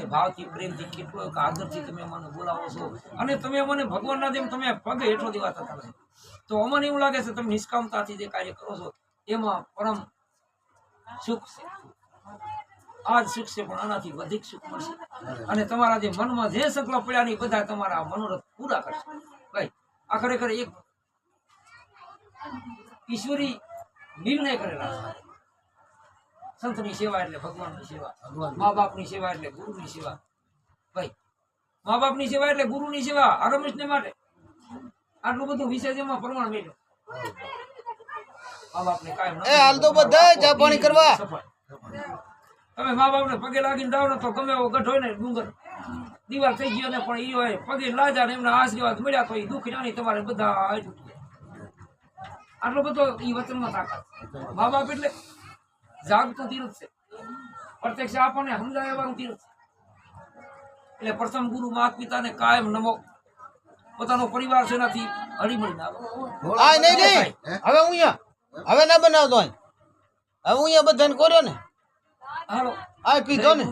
ને ભાવથી પ્રેમથી કેટલો આદરથી તમે મને બોલાવો છો. અને તમે મને ભગવાનના જેમ તમે પગે હેઠો દેવા થતા નથી તો અમને એવું લાગે છે તમે નિષ્કામતાથી જે કાર્ય કરો છો, એમાં પરમ સુખ છે. આ સુખ છે, પણ આનાથી વધીક સુખ મળશે. અને તમારા જે મનમાં જે સંકલ્પ પડ્યા ને બધા તમારા મનોરથ પૂરા કરશે. ભાઈ, આ ખરેખર એક ઈશ્વરી નિર્ણય કરેલા છે. સંતની સેવા એટલે ભગવાનની સેવા મા બાપની સેવા એટલે ગુરુની સેવા. ભાઈ મા બાપની સેવા એટલે ગુરુની સેવા આ રમેશને માટે. આટલું બધું વિશેષ એમાં પ્રમાણ મેળ્યું મા બાપને કાયમ એ હાલ તો બધા ચા પાણી કરવા. તમે મા બાપને પગે લાગીને ને તો ગમે એવો ગઢ હોય ને ડુંગર. દીવાલ થઈ ગયો ને પણ ઈ હોય પગે લાજા ને એમના આશીર્વાદ મળ્યા તો એ દુઃખ નાની તમારે બધા આટલો બધો ઈ વચનમાં તાકાત. મા બાપ એટલે જાગતું તીર્થ છે. પ્રત્યક્ષ આપણને સમજાવવાનું તીર્થ છે. એટલે પ્રથમ ગુરુ માતા પિતાને કાયમ નમો. પોતાનો પરિવાર છે એનાથી નહીં નહીં. હવે હું અહીંયા. હવે ના બનાવતો હવે હું અહીંયા બધાને કર્યો ને. હાલો. આ પીધો ને.